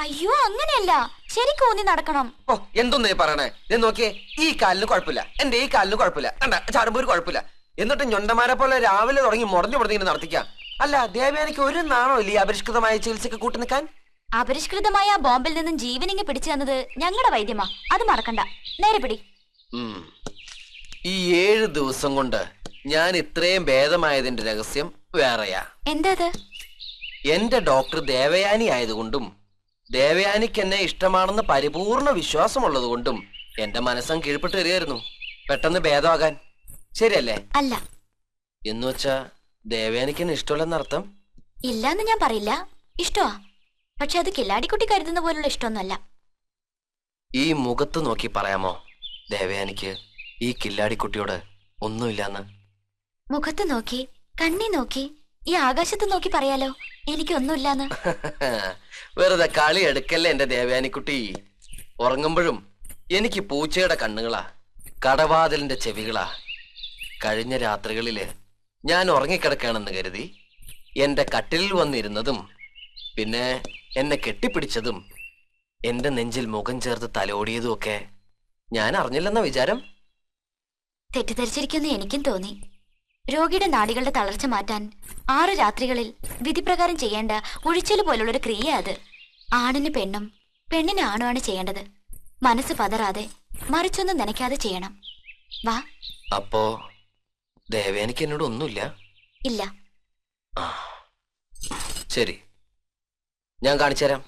അയ്യോ അങ്ങനെയല്ല. ശരിക്കും ഊന്നി നടക്കണം. ഓ എന്തൊന്നേ പറയണേ? ഞാൻ നോക്കിയേ ഈ കാലിന് കുഴപ്പമില്ല. എന്റെ ഈ കാലിന് കുഴപ്പമില്ല. കണ്ട ഒരു കുഴപ്പമില്ല. എന്നിട്ട് ഞൊണ്ടമാരെ പോലെ രാവിലെ തുടങ്ങി മുടഞ്ഞു മുടങ്ങി നടത്തിക്കാം. അല്ല ദേവയാനിക്ക് ഒരു നാണോ ഇല്ലേ അപരിഷ്കൃതമായ ചികിത്സക്ക് കൂട്ടി നിൽക്കാൻ? അപരിഷ്കൃതമായ ബോംബിൽ നിന്നും ജീവനിങ്ങി പിടിച്ചു തന്നത് ഞങ്ങളുടെ വൈദ്യമാ. അത് മറക്കണ്ട. നേരെ പിടി. ഈ ഏഴ് ദിവസം കൊണ്ട് ഞാൻ ഇത്രയും ഭേദമായതിന്റെ രഹസ്യം വേറെയാ. എന്താ എന്റെ ഡോക്ടർ ദേവയാനി ആയതുകൊണ്ടും ദേവയാനിക്ക് എന്നെ ഇഷ്ടമാണെന്ന് പരിപൂർണ വിശ്വാസമുള്ളതുകൊണ്ടും എന്റെ മനസ്സം കീഴ്പ്പെട്ട് വരികയായിരുന്നു. പെട്ടെന്ന് ഭേദമാകാൻ. ശരിയല്ലേ? അല്ല. എന്ന് വെച്ചാ ദേവയാനിക്ക് എന്നെ ഇഷ്ടമല്ലെന്നർത്ഥം ഇല്ലാന്ന് ഞാൻ പറയില്ല. ഇഷ്ടമാ പക്ഷെ അത് കില്ലാടിക്കുട്ടി കരുതുന്ന പോലുള്ള ഇഷ്ടമൊന്നുമല്ല. ഈ മുഖത്ത് നോക്കി പറയാമോ? ദേവയാനിക്ക് ഈ കില്ലാടിക്കുട്ടിയോട് ഒന്നുമില്ലാന്ന്. മുഖത്ത് നോക്കി കണ്ണി നോക്കി ഈ ആകാശത്ത് നോക്കി പറയാലോ. എനിക്കൊന്നുമില്ലാന്ന്. വെറുതെ കളി എടുക്കല്ലേ എന്റെ ദേവയാനിക്കുട്ടി. ഉറങ്ങുമ്പോഴും എനിക്ക് പൂച്ചയുടെ കണ്ണുകളാ കടവാതിലിന്റെ ചെവികളാ. കഴിഞ്ഞ രാത്രികളിൽ ഞാൻ ഉറങ്ങിക്കിടക്കുകയാണെന്ന് കരുതി എന്റെ കട്ടിലിൽ വന്നിരുന്നതും പിന്നെ എന്നെ കെട്ടിപ്പിടിച്ചതും എന്റെ നെഞ്ചിൽ മുഖം ചേർത്ത് തലോടിയതും ഒക്കെ ഞാൻ അറിഞ്ഞില്ലെന്ന വിചാരം. തെറ്റിദ്ധരിച്ചിരിക്കുന്നു എനിക്കും തോന്നി. രോഗിയുടെ നാടികളുടെ തളർച്ച മാറ്റാൻ ആറ് രാത്രികളിൽ വിധിപ്രകാരം ചെയ്യേണ്ട ഉഴിച്ചിൽ പോലുള്ളൊരു ക്രിയ അത്. ആണിന് പെണ്ണും പെണ്ണിന് ആണുമാണ് ചെയ്യേണ്ടത്. മനസ്സ് പതറാതെ മറിച്ചൊന്നും നനയ്ക്കാതെ ചെയ്യണം. വാ. അപ്പോ ദേവേനക്ക് എന്നോട് ഒന്നുമില്ല? ഇല്ല. ശരി. ഞാൻ കാണിച്ചുതരാം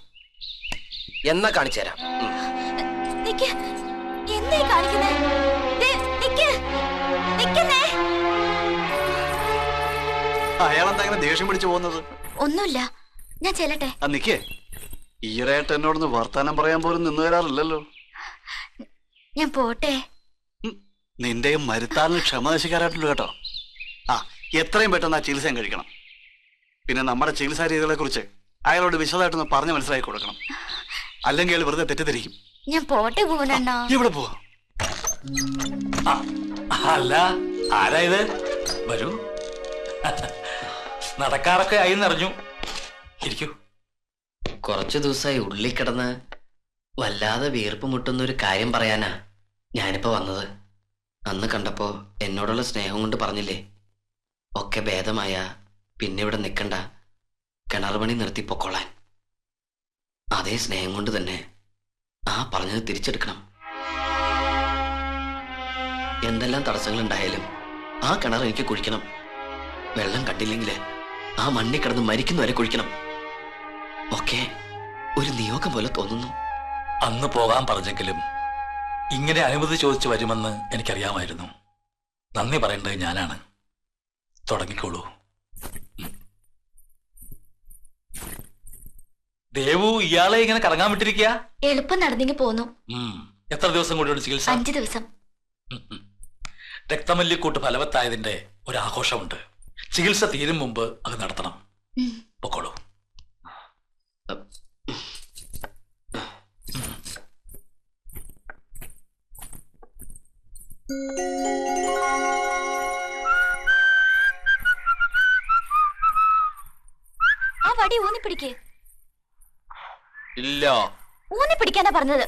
എന്നാ കാണിച്ചു തരാം? ഉം. നിക്ക്. അയാളെന്താ അങ്ങനെ ദേഷ്യം പിടിച്ചു പോകുന്നത്? ഒന്നുമില്ല. ഞാൻ ചെല്ലട്ടെ. നിക്കേ. ഈയിടെയായിട്ട് എന്നോടൊന്ന് വർത്താനം പറയാൻ പോലും നിന്ന് വരാറില്ലല്ലോ. ഞാൻ പോട്ടെ. നിന്റെയും മരുത്താലിന് ക്ഷമ നശിക്കാറായിട്ടുള്ളൂ കേട്ടോ. ആ എത്രയും പെട്ടെന്ന് ആ ചികിത്സയും കഴിക്കണം. പിന്നെ നമ്മുടെ ചികിത്സാ രീതികളെ കുറിച്ച് അയാളോട് വിശദമായിട്ടൊന്ന് പറഞ്ഞ് മനസ്സിലാക്കി കൊടുക്കണം. അല്ലെങ്കിൽ അയാൾ വെറുതെ തെറ്റിദ്ധരിക്കും. ഞാൻ പോട്ടെ പൂവനണ്ണ ഇവിടെ പോവാ. അല്ല ആരാ ഇത്? വരൂ. നടക്കാറൊക്കെ ആയി എന്നറിഞ്ഞു ഇരിക്കൂ. കുറച്ചു ദിവസമായി ഉള്ളിൽ കിടന്ന് വല്ലാതെ വീർപ്പ് മുട്ടുന്ന ഒരു കാര്യം പറയാനാ ഞാനിപ്പോ വന്നത്. അന്ന് കണ്ടപ്പോ എന്നോടുള്ള സ്നേഹം കൊണ്ട് പറഞ്ഞില്ലേ? ഒക്കെ ഭേദമായ പിന്നെ ഇവിടെ നിൽക്കണ്ട കിണർ പണി നിർത്തി പൊക്കോളാൻ. അതേ സ്നേഹം കൊണ്ട് തന്നെ ആ പറഞ്ഞത് തിരിച്ചെടുക്കണം. എന്തെല്ലാം തടസ്സങ്ങൾ ഉണ്ടായാലും ആ കിണർ എനിക്ക് കുഴിക്കണം. വെള്ളം കണ്ടില്ലെങ്കിൽ ആ മണ്ണിൽ കിടന്ന് മരിക്കുന്നവരെ കുഴിക്കണം. ഒക്കെ ഒരു നിയോഗം പോലെ തോന്നുന്നു. അന്ന് പോകാൻ പറഞ്ഞെങ്കിലും ഇങ്ങനെ അനുമതി ചോദിച്ചു വരുമെന്ന് എനിക്കറിയാമായിരുന്നു. നന്ദി പറയേണ്ടത് ഞാനാണ്. തുടങ്ങിക്കോളൂ. ദേവു ഇയാളെ ഇങ്ങനെ കറങ്ങാൻ വിട്ടിരിക്കുക? എളുപ്പം നടന്നിങ്ങി പോന്നു. എത്ര ദിവസം കൂടി ചികിത്സ? അഞ്ചു ദിവസം. രക്തമല്ലിക്കൂട്ട് ഫലവത്തായതിന്റെ ഒരു ആഘോഷമുണ്ട്. ചികിത്സ തീരും മുമ്പ് അത് നടത്തണം. പൊക്കോളൂ. ആ വടി ഊന്നി പിടിക്ക് ഇല്ല. ഊന്നി പിടിക്കാനാ പറഞ്ഞത്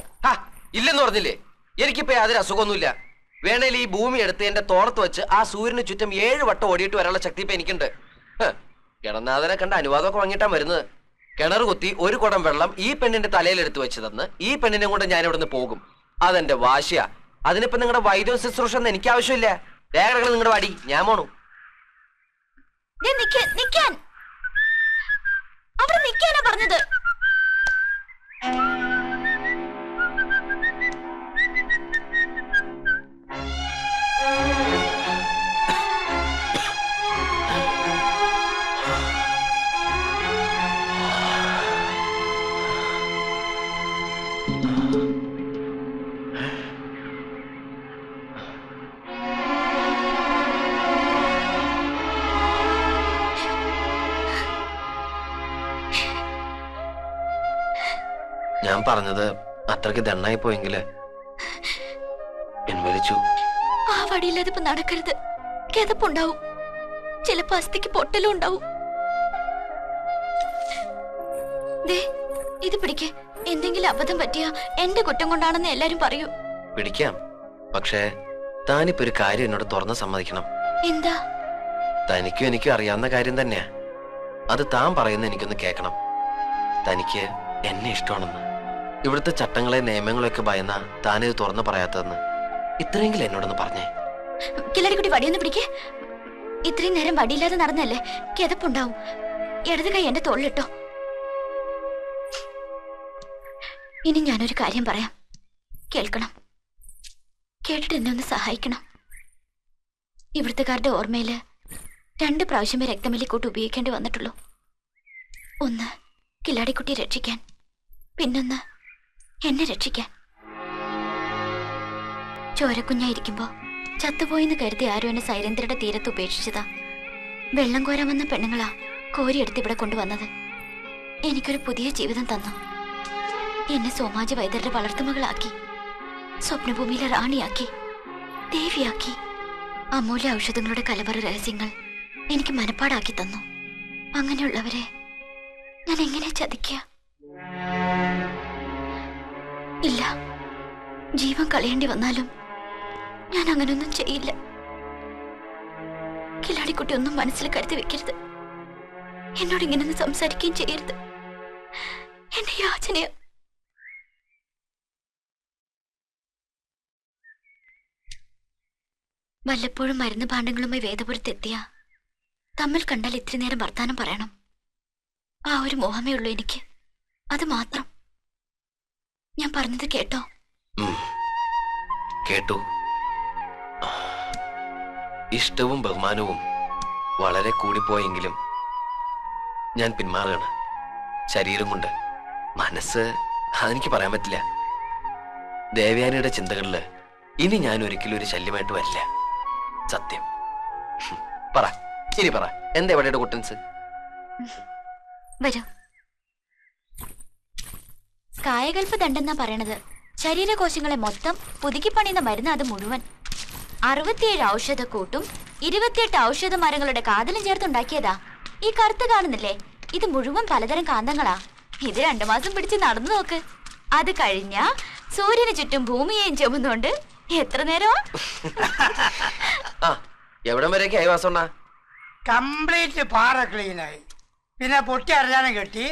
ഇല്ലെന്ന് പറഞ്ഞില്ലേ? എനിക്കിപ്പോ യാതൊരു അസുഖമൊന്നുമില്ല. വേണേൽ ഈ ഭൂമി എടുത്ത് എന്റെ തോളത്ത് വെച്ച് ആ സൂര്യന് ചുറ്റും ഏഴ് വട്ടം ഓടിയിട്ട് വരാനുള്ള ശക്തി ഇപ്പൊ എനിക്കുണ്ട്. കിണനാഥനെ കണ്ട അനുവാദമൊക്കെ വാങ്ങിയിട്ടാ വരുന്നത്. കിണർ കുത്തി ഒരു കുടം വെള്ളം ഈ പെണ്ണിന്റെ തലയിൽ എടുത്ത് വെച്ച് തന്ന് ഈ പെണ്ണിനെ കൊണ്ട് ഞാൻ ഇവിടുന്ന് പോകും. അതെന്റെ വാശിയാ. അതിനിപ്പോ നിങ്ങളുടെ വൈദ്യ ശുശ്രൂഷ ഒന്നും എനിക്ക് ആവശ്യമില്ല. രേഖകൾ നിങ്ങളുടെ വാടി. ഞാൻ പോണു. നിക്കാൻ. അവിടെ നിക്കാനാ പറഞ്ഞത്. പറഞ്ഞത് അത്രയ്ക്ക് ദണ്ണായി പോയെങ്കിൽ പിൻവലിച്ചു. ആ വടിയില്ലാതെ ഇപ്പൊ നടക്കരുത്. കിതപ്പുണ്ടാവും ചിലപ്പോ അസ്ഥിക്ക് പൊട്ടലും ഉണ്ടാവും. ഇത് പിടിക്കേ. എന്തെങ്കിലും അബദ്ധം പറ്റിയ എന്റെ കുറ്റം കൊണ്ടാണെന്ന് എല്ലാരും പറയൂ. പിടിക്കാം. പക്ഷേ താനിപ്പോ ഒരു കാര്യം എന്നോട് തുറന്ന് സമ്മതിക്കണം. എന്താ? തനിക്കും എനിക്കും അറിയാവുന്ന കാര്യം തന്നെയാ. അത് താൻ പറയുന്ന എനിക്കൊന്ന് കേൾക്കണം. തനിക്ക് എന്നെ ഇഷ്ടമാണെന്ന്. ഇവിടുത്തെ ചട്ടങ്ങളെ നിയമങ്ങളെയൊക്കെ ഭയന്ന താനിത് തുറന്നു പറയാത്തതെന്ന്. ഇത്രയെങ്കിലും എന്നോടൊന്ന് പറഞ്ഞേ. കില്ലാടിക്കുട്ടി വടിയൊന്ന് പിടിക്കേ. ഇത്രയും നേരം വടിയില്ലാതെ നടന്നല്ലേ കിതപ്പുണ്ടാവും. ഇടത് കൈ എന്റെ തോളിലിട്ടോ. ഇനി ഞാനൊരു കാര്യം പറയാം. കേൾക്കണം. കേട്ടിട്ട് എന്നെ ഒന്ന് സഹായിക്കണം. ഇവിടുത്തുകാരുടെ ഓർമ്മയിൽ രണ്ട് പ്രാവശ്യമേ രക്തമല്ലിക്കൂട്ട് ഉപയോഗിക്കേണ്ടി വന്നിട്ടുള്ളൂ. ഒന്ന് കില്ലാടിക്കുട്ടിയെ രക്ഷിക്കാൻ. പിന്നൊന്ന് എന്നെ രക്ഷിക്കാൻ ചോരക്കുഞ്ഞായിരിക്കുമ്പോ ചത്തുപോയെന്ന് കരുതി ആരും എന്നെ സൈരേന്ദ്രയുടെ തീരത്ത് ഉപേക്ഷിച്ചതാ. വെള്ളം കോരാൻ വന്ന പെണ്ണുങ്ങളാ കോരിയെടുത്ത് ഇവിടെ കൊണ്ടുവന്നത്. എനിക്കൊരു പുതിയ ജീവിതം തന്നു. എന്നെ സോമാജ വൈദ്യരുടെ വളർത്തുമകളാക്കി. സ്വപ്നഭൂമിയിലെ റാണിയാക്കി. ദേവിയാക്കി. അമൂല്യ ഔഷധങ്ങളുടെ കലവറ രഹസ്യങ്ങൾ എനിക്ക് മനപ്പാടാക്കി തന്നു. അങ്ങനെയുള്ളവരെ ഞാൻ എങ്ങനെ ചതിക്കുക ഇല്ല. ജീവൻ കളയേണ്ടി വന്നാലും ഞാൻ അങ്ങനൊന്നും ചെയ്യില്ല. കില്ലാടിക്കുട്ടി ഒന്നും മനസ്സിൽ കരുതി വെക്കരുത്. എന്നോട് ഇങ്ങനെ സംസാരിക്കുകയും ചെയ്യരുത്. എന്റെ യാചനയോ വല്ലപ്പോഴും മരുന്ന് ഭാണ്ഡങ്ങളുമായി വേദപുരത്തെത്തിയ തമ്മിൽ കണ്ടാൽ ഇത്തിരി നേരം വർത്താനം പറയണം. ആ ഒരു മോഹമേ ഉള്ളൂ എനിക്ക്. അത് മാത്രം. ഞാൻ പറഞ്ഞത് കേട്ടോ. കേട്ടു. ഇഷ്ടവും ബഹുമാനവും വളരെ കൂടിപ്പോയെങ്കിലും ഞാൻ പിന്മാറുകയാണ്. ശരീരം കൊണ്ട്. മനസ്സ്. അതെനിക്ക് പറയാൻ പറ്റില്ല. ദേവയാനിയുടെ ചിന്തകളിൽ ഇനി ഞാൻ ഒരിക്കലും ഒരു ശല്യമായിട്ട് വരില്ല. സത്യം. പറ. ഇനി പറ. എന്താ എവിടെയുടെ കുട്ടൻസ്? വരൂ. കായകൽപ്പ ദണ്ടെന്നാ പറയണത്. ശരീരകോശങ്ങളെ മൊത്തം പുതുക്കി പണിയുന്ന മരുന്ന് അത് മുഴുവൻ. അറുപത്തിയേഴ് ഔഷധക്കൂട്ടും ഇരുപത്തിയെട്ട് ഔഷധ മരങ്ങളുടെ കാതലും ചേർത്തുണ്ടാക്കിയതാ ഈ കറുത്ത് കാണുന്നില്ലേ? ഇത് മുഴുവൻ പലതരം കാന്തങ്ങളാ. ഇത് രണ്ടു മാസം പിടിച്ച് നടന്നു നോക്ക്. അത് കഴിഞ്ഞ സൂര്യന് ചുറ്റും ഭൂമിയെയും ചുമന്നുകൊണ്ട് എത്ര നേരമാ? ആ എവിടം വരെയൊക്കെ ആയി വാസണ്ണ? കംപ്ലീറ്റ് പാറ ക്ലീനായി. പിന്നെ പൊട്ടി അറിയാനും കെട്ടി.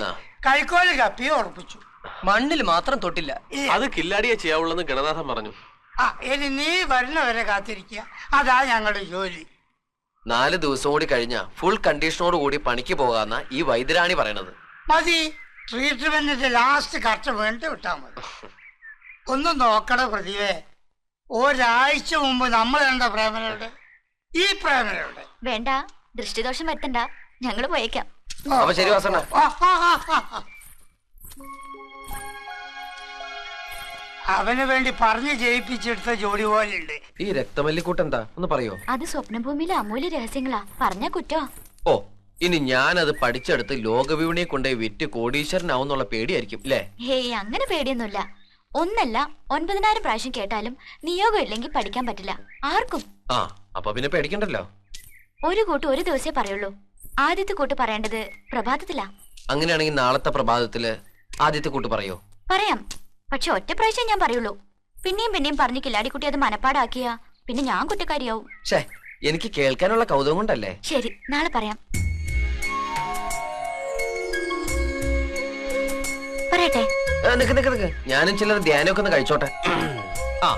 കൈക്കോൽ കപ്പി ഉറപ്പിച്ചു. മണ്ണിൽ മാത്രം തൊട്ടില്ല. അത് കില്ലാടിയെ ചെയ്യാവുള്ളെന്ന് ഗണനാഥൻ പറഞ്ഞു. ആ ഇനി നീ വരുന്നവരെ കാത്തിരിക്കുക. അതാ ഞങ്ങളുടെ ജോലി. നാല് ദിവസം കൂടി കഴിഞ്ഞ ഫുൾ കണ്ടീഷനോട് കൂടി പണിക്ക് പോകാന്ന ഈ വൈദ്യരാണി പറയണത്. മതി. ട്രീറ്റ്മെന്റിന്റെ ലാസ്റ്റ് കറക്റ്റ് വേണ്ടി വിട്ടാ മതി. ഒന്ന് നോക്കണ പ്രതിവേ ഒരാഴ്ച മുമ്പ് നമ്മൾ കണ്ട പ്രേമനയുടെ ഈ പ്രേമനയുടെ വേണ്ട. ദൃഷ്ടിദോഷം വരുത്തണ്ട. ഞങ്ങൾ പോയേക്കാം. അപ്പൊ ശരി വാസണ്ണ. അവന് വേണ്ടി പറഞ്ഞു ജയിപ്പിച്ചെടുത്ത ജോലി പോലെയുണ്ട്. ഈ രക്തമല്ലിക്കൂട്ട് എന്താ ഒന്ന് പറയോ? അത് സ്വപ്നഭൂമിയിലെ അമൂല്യ രഹസ്യങ്ങളാ. പറഞ്ഞ കുറ്റോ? ഓ ഇനി ഞാൻ അത് പഠിച്ചെടുത്ത് ലോകവിപണിയെ കൊണ്ടേ വിറ്റ് കോടീശ്വരനാവുന്നുള്ള പേടിയായിരിക്കും അല്ലേ ഹേയ് അങ്ങനെ പേടിയൊന്നുമില്ല. ഒന്നല്ല ഒൻപതിനായിരം പ്രാവശ്യം കേട്ടാലും നിയോഗം ഇല്ലെങ്കിൽ പഠിക്കാൻ പറ്റില്ല. ആർക്കും? ആ അപ്പൊ പിന്നെ പേടിക്കണ്ടല്ലോ. ഒരു കൂട്ട് ഒരു ദിവസേ പറയുള്ളൂ. ആദ്യത്തെ കൂട്ട് പറയേണ്ടത് പ്രഭാതത്തിലാ. അങ്ങനെയാണെങ്കിൽ നാളത്തെ പ്രഭാതത്തിൽ ആദ്യത്തെ കൂട്ട് പറയോ? പറയാം. പക്ഷെ ഒറ്റ പ്രാവശ്യം ഞാൻ പറയുള്ളൂ. പിന്നെയും പിന്നെയും പറഞ്ഞ് കില്ലാടിക്കുട്ടി അത് മനപ്പാടാക്കിയ പിന്നെ ഞാൻ കുറ്റക്കാരിയാവും. എനിക്ക് കേൾക്കാനുള്ള കൗതുകം കൊണ്ടല്ലേ? ശരി നാളെ പറയാം. പറയട്ടെ. ഞാനും ചിലർ ധ്യാനമൊക്കെ ഒന്ന് കഴിച്ചോട്ടെ. ആ.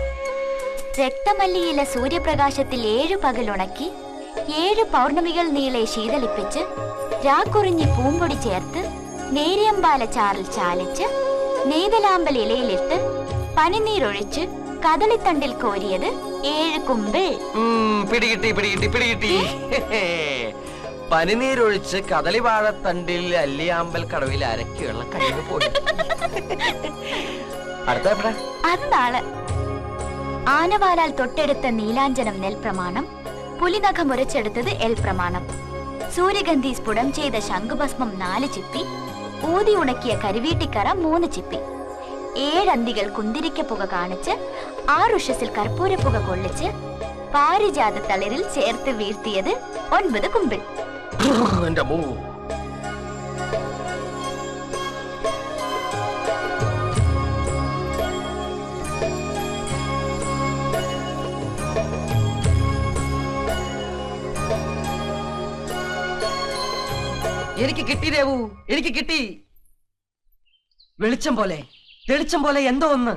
രക്തമല്ലിയില സൂര്യപ്രകാശത്തിൽ ഏഴു പകലുണക്കി ഏഴു പൗർണമികൾ നീളെ ശീതളിപ്പിച്ച് രാക്കുറിഞ്ഞി പൂമ്പൊടി ചേർത്ത് നേരിയമ്പാല ചാറിൽ ചാലിച്ച് നെയ്തലാമ്പൽ ഇലയിലിട്ട് പനിനീരൊഴിച്ച് കദളിത്തണ്ടിൽ കോരിയത് ഏഴ് കുമ്പിൾ. പിടികിട്ടി പിടികിട്ടി പിടികിട്ടി. പനിനീരൊഴിച്ച് കദളിവാഴത്തണ്ടിൽ അല്ലിയാമ്പൽ കടവിൽ അരക്കി വെള്ളം കഴിഞ്ഞു പോയി അടുത്ത എവിടെ? അത് നാളെ ആനവാലാൽ തൊട്ടെടുത്ത നീലാഞ്ജനം നെൽപ്രമാണം പുലിനഖം ഉരച്ചെടുത്തത് എൽ പ്രമാണം. സൂര്യഗന്ധി സ്ഫുടം ചെയ്ത ശംഖുഭസ്മം നാല് ചിപ്പി ഊതി ഉണക്കിയ കരുവീട്ടിക്കറ മൂന്ന് ചിപ്പി. ഏഴന്തികൾ കുന്തിരിക്ക പുക കാണിച്ച് ആറുഷസിൽ കർപ്പൂരപ്പുക കൊള്ളിച്ച് പാരിജാത തളിരിൽ ചേർത്ത് വീഴ്ത്തിയത് ഒൻപത് കുമ്പിൾ എനിക്ക് കിട്ടി രേവു എനിക്ക് കിട്ടി. വെളിച്ചം പോലെ തെളിച്ചം പോലെ എന്തോ ഒന്ന്.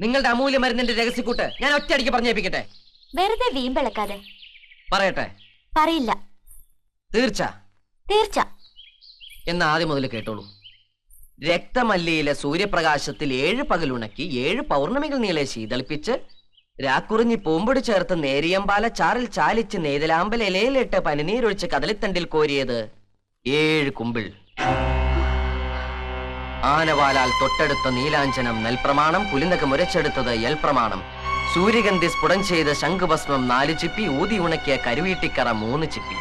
നിങ്ങളുടെ അമൂല്യ മരുന്നിന്റെ രഹസ്യക്കൂട്ട് ഞാൻ ഒറ്റയടിക്ക് പറഞ്ഞേപ്പിക്കട്ടെ? വെറുതെ വീമ്പിളക്കാതെ പറയട്ടെ? പറയില്ല. തീർച്ച. തീർച്ച. എന്ന് ആദ്യം മുതൽ കേട്ടോളൂ. രക്തമല്ലിയിലെ സൂര്യപ്രകാശത്തിൽ ഏഴ് പകലുണക്കി ഏഴ് പൗർണമികൾ നീളെ ശീതളിപ്പിച്ച് രാക്കുറിഞ്ഞി പൂമ്പൊടി ചേർത്ത് നേരിയമ്പാല ചാറിൽ ചാലിച്ച് നെയ്തലാമ്പൽ ഇലയിലിട്ട് പനിനീരൊഴിച്ച് കദളിത്തണ്ടിൽ കോരിയത് ഏഴ് കുമ്പിൾ. ആനവാലാൽ തൊട്ടടുത്ത നീലാഞ്ചനം നെൽപ്രമാണം പുലിനകം മുരച്ചെടുത്തത് എൽപ്രമാണം. സൂര്യഗന്ധി സ്ഫുടം ചെയ്ത ശംഖുഭസ്മം നാല് ചിപ്പി ഊതി ഉണക്കിയ കരുവീട്ടിക്കറ മൂന്ന് ചിപ്പി.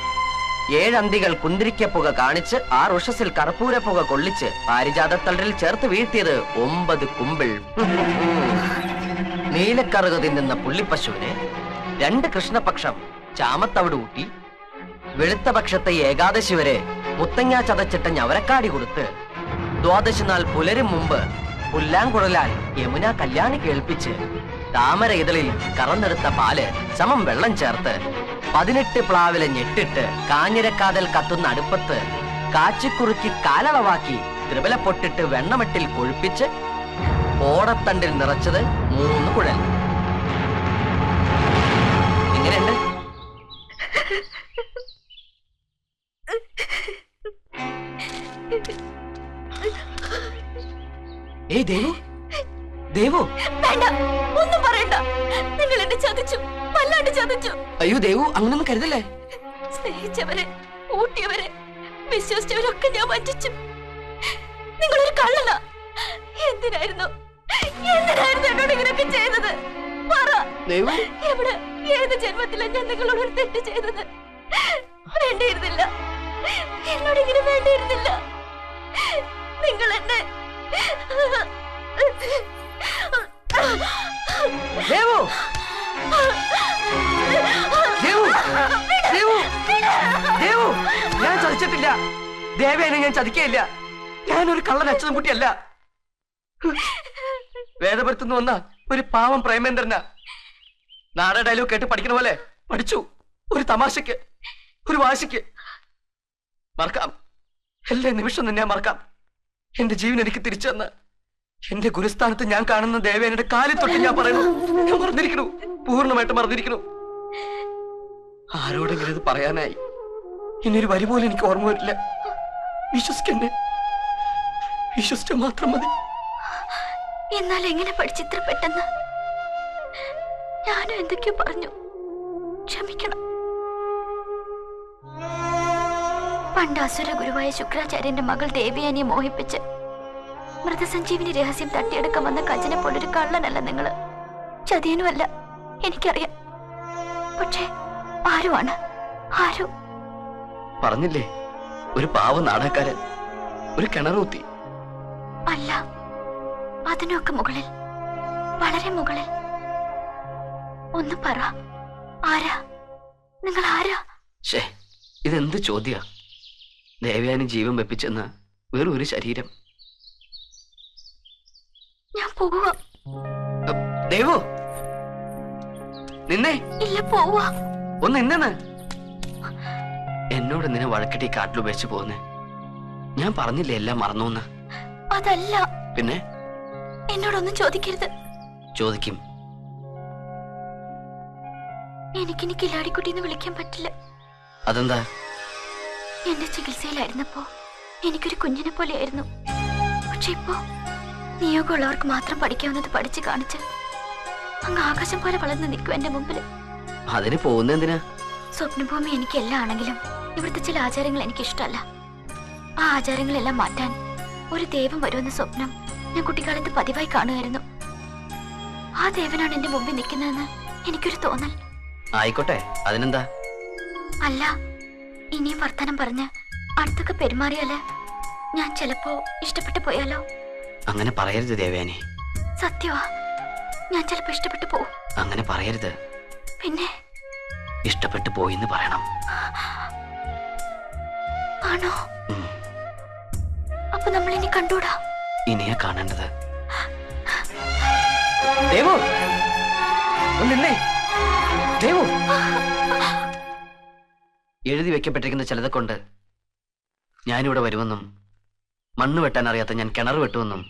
ഏഴന്തികൾ കുന്തിരിക്കപ്പുക കാണിച്ച് ആ ഉഷസിൽ കർപ്പൂരപ്പുക കൊള്ളിച്ച് പാരിജാതത്തളിൽ ചേർത്ത് വീഴ്ത്തിയത് ഒമ്പത് കുമ്പിൾ. നീലക്കറുക തിന്നുന്ന പുള്ളിപ്പശുവിനെ രണ്ട് കൃഷ്ണപക്ഷം ചാമത്തവിട് ഊട്ടി വെളുത്ത പക്ഷത്തെ ഏകാദശി വരെ മുത്തങ്ങ ചതച്ചിട്ട ഞവരക്കാടി കൊടുത്ത് ദ്വാദശി നാൾ പുലരും മുമ്പ് പുല്ലാങ്കുഴലാൽ യമുന കല്യാണി കേൾപ്പിച്ച് താമര ഇതളിൽ കറന്നെടുത്ത പാൽ സമം വെള്ളം ചേർത്ത് പതിനെട്ട് പ്ലാവിലെ ഞെട്ടിട്ട് കാഞ്ഞിരക്കാതൽ കത്തുന്ന അടുപ്പത്ത് കാച്ചിക്കുറുക്കി കാലളവാക്കി ത്രിബല പൊട്ടിട്ട് വെണ്ണമട്ടിൽ കൊഴുപ്പിച്ച് ഓടത്തണ്ടിൽ നിറച്ചത് മൂന്ന് കുഴൽ. എങ്ങനെയുണ്ട്? ഏയ് ദേവു ദേവു. വേണ്ട ഒന്നും പറയണ്ട. നിങ്ങൾ എന്നെ ചതിച്ചു വല്ലാണ്ട് ചതിച്ചു. അയ്യോ ദേവു അങ്ങനൊന്നും കരുതല്ലേ? സ്നേഹിച്ചവരെ ഊട്ടിയവരെ വിശ്വസിച്ചവരൊക്കെ ഞാൻ വഞ്ചിച്ചു. നിങ്ങളൊരു കള്ളന. എന്തിനായിരുന്നു? എന്തിനായിരുന്നു എന്നോട് ഇങ്ങനെയൊക്കെ ചെയ്തത് പറ. എവിടെ? ഏത് ജന്മത്തിലാ ഞാൻ നിങ്ങളോട് ഒരു തെറ്റ് ചെയ്തത്? വേണ്ടിയിരുന്നില്ല. എന്നോട് ഇങ്ങനെ വേണ്ടിയിരുന്നില്ല. നിങ്ങൾ എന്നെ ദേവു! ദേവു! ദേവു! ദേവു! ഞാൻ ചതിച്ചിട്ടില്ല. ദേവേനെ ഞാൻ ചതിക്കയില്ല. ഞാനൊരു കള്ളൻ അച്ഛനും കുട്ടിയല്ല വേദപുരത്തുനിന്ന് വന്ന ഒരു പാവം പ്രേമേന്ദ്രനാ നാടക ഡയലോഗ് കേട്ട് പഠിക്കണ പോലെ പഠിച്ചു. ഒരു തമാശക്ക് ഒരു വാശിക്ക്. മറക്കാം. എല്ലാ നിമിഷം തന്നെ മറക്കാം. എന്റെ ജീവൻ എനിക്ക് തിരിച്ചു തന്ന എന്റെ ഗുരുസ്ഥാനത്ത് ഞാൻ കാണുന്ന ദേവേനയുടെ കാലിൽ തൊട്ട് ഞാൻ പറയുന്നു. ഞാൻ മറന്നിരിക്കണു പൂർണമായിട്ട് മറന്നിരിക്കണു ആരോടെങ്കിലും ഇത് പറയാനായി. ഇനിയൊരു വരി പോലും എനിക്ക് ഓർമ്മ വരില്ല. വിശ്വസിക്കന്നെ വിശ്വസിച്ച മാത്രം മതി. എന്നാൽ എങ്ങനെ പഠിച്ചിത്ര പെട്ടെന്ന്? ഞാനും എന്തൊക്കെയോ പറഞ്ഞു. ക്ഷമിക്കണം. പണ്ട് അസുര ഗുരുവായ ശുക്രാചാര്യന്റെ മകൾ ദേവിയാനിയെ മോഹിപ്പിച്ച് മൃതസഞ്ജീവിനി രഹസ്യം തട്ടിയെടുക്കാൻ വന്ന കജനെ പോലൊരു കള്ളനല്ല നിങ്ങൾ. ചതിയനുമല്ല എനിക്കറിയാം. പക്ഷേ ആരുമാണ് ആരും? പറഞ്ഞില്ലേ? ഒരു പാവ നാടകക്കാരൻ ഒരു കിണറൂത്തി. അല്ല. അതിനൊക്കെ മുകളിൽ. വളരെ മുകളിൽ. ഒന്ന് പറ. ആരാ? നിങ്ങൾ ആരാ? ഷേ ഇതെന്ത് ചോദ്യ? ദേവയാനി ജീവൻ വെപ്പിച്ചെന്ന വെറും ഒരു ശരീരം. ഞാൻ പോവുക ദേവു! നിന്നെ? ഇല്ല പോവുക ഒന്ന് നിന്നെന്ന്. എന്നോട് നിന്നെ വഴക്കിട്ടി കാട്ടിലുപേക്ഷിച്ച് പോന്നെ ഞാൻ പറഞ്ഞില്ലേ എല്ലാം മറന്നു അതല്ല. പിന്നെ? എന്നോടൊന്നും ചോദിക്കരുത്. ചോദിക്കും. എനിക്കിനി കിലാടിക്കുട്ടി എന്ന് വിളിക്കാൻ പറ്റില്ല. അതെന്താ? എന്റെ ചികിത്സയിലായിരുന്നപ്പോ എനിക്കൊരു കുഞ്ഞിനെ പോലെയായിരുന്നു. പക്ഷെ ഇപ്പോ നിയോഗമുള്ളവർക്ക് മാത്രം പഠിക്കാവുന്നത് പഠിച്ചു കാണിച്ച് അങ്ങ് ആകാശം പോലെ വളർന്ന് നിൽക്കും എന്റെ മുമ്പിൽ അതിന് പോകുന്ന എന്തിനാ? സ്വപ്നഭൂമി എനിക്ക് എല്ലാം ആണെങ്കിലും ഇവിടുത്തെ ചില ആചാരങ്ങൾ എനിക്ക് ഇഷ്ടമല്ല ആ ആചാരങ്ങളെല്ലാം മാറ്റാൻ ഒരു ദൈവം വരുമെന്ന സ്വപ്നം ഞാൻ കുട്ടിക്കാലത്ത് പതിവായി കാണുമായിരുന്നു. ആ ദേവനാണ് എന്റെ മുമ്പിൽ നിൽക്കുന്നതെന്ന് എനിക്കൊരു തോന്നൽ. ആയിക്കോട്ടെ അതിനെന്താ? അല്ല ഇനി വർത്തമാനം പറഞ്ഞ് അടുത്തൊക്കെ പെരുമാറിയാൽ ഞാൻ ചിലപ്പോ ഇഷ്ടപ്പെട്ടു പോയാലോ? അങ്ങനെ പറയരുത് ദേവയാനി. സത്യവാ ഞാൻ ചിലപ്പോ ഇഷ്ടപ്പെട്ടു പോവും. അങ്ങനെ പറയരുത്. പിന്നെ? ഇഷ്ടപ്പെട്ടു പോയിന്ന് പറയണം. ആണോ. അപ്പൊ നമ്മൾ ഇനി കണ്ടൂടാ? ഇനിയാ കാണേണ്ടത്. ദേവു! ഒന്നില്ലേ ദേവു! എഴുതി വെക്കപ്പെട്ടിരിക്കുന്ന ചിലതെ കൊണ്ട് ഞാനിവിടെ വരുമെന്നും മണ്ണ് വെട്ടാൻ അറിയാത്ത ഞാൻ കിണർ വെട്ടുമെന്നും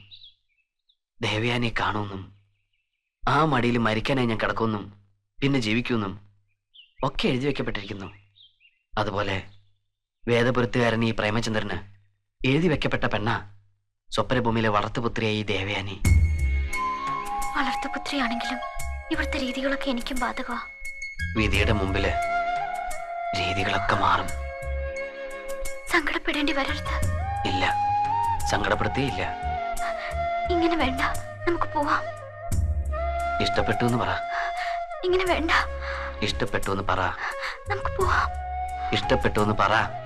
ദേവയാനെ കാണുമെന്നും ആ മടിയിൽ മരിക്കാനായി ഞാൻ കിടക്കുമെന്നും പിന്നെ ജീവിക്കുമെന്നും ഒക്കെ എഴുതി വെക്കപ്പെട്ടിരിക്കുന്നു. അതുപോലെ വേദപുരത്തുകാരൻ ഈ പ്രേമചന്ദ്രന് എഴുതി വെക്കപ്പെട്ട പെണ്ണ സ്വപ്നഭൂമിയിലെ വളർത്തുപുത്രിയായി ഈ ദേവയാനി. വളർത്തുപുത്രിയാണെങ്കിലും ഇവിടുത്തെ രീതികളൊക്കെ എനിക്കും ബാധകമാ. വിധിയുടെ മുമ്പിൽ രീതികളൊക്കെ മാറും. സങ്കടപ്പെടേണ്ടി വരരുത്. ഇല്ല. സങ്കടപ്പെടുത്തിയില്ല. ഇങ്ങനെ വേണ്ട. നമുക്ക് പോവാം. ഇഷ്ടപ്പെട്ടു എന്ന് പറ. ഇങ്ങനെ വേണ്ട. ഇഷ്ടപ്പെട്ടു എന്ന് പറ. നമുക്ക് പോവാം. ഇഷ്ടപ്പെട്ടു എന്ന് പറ.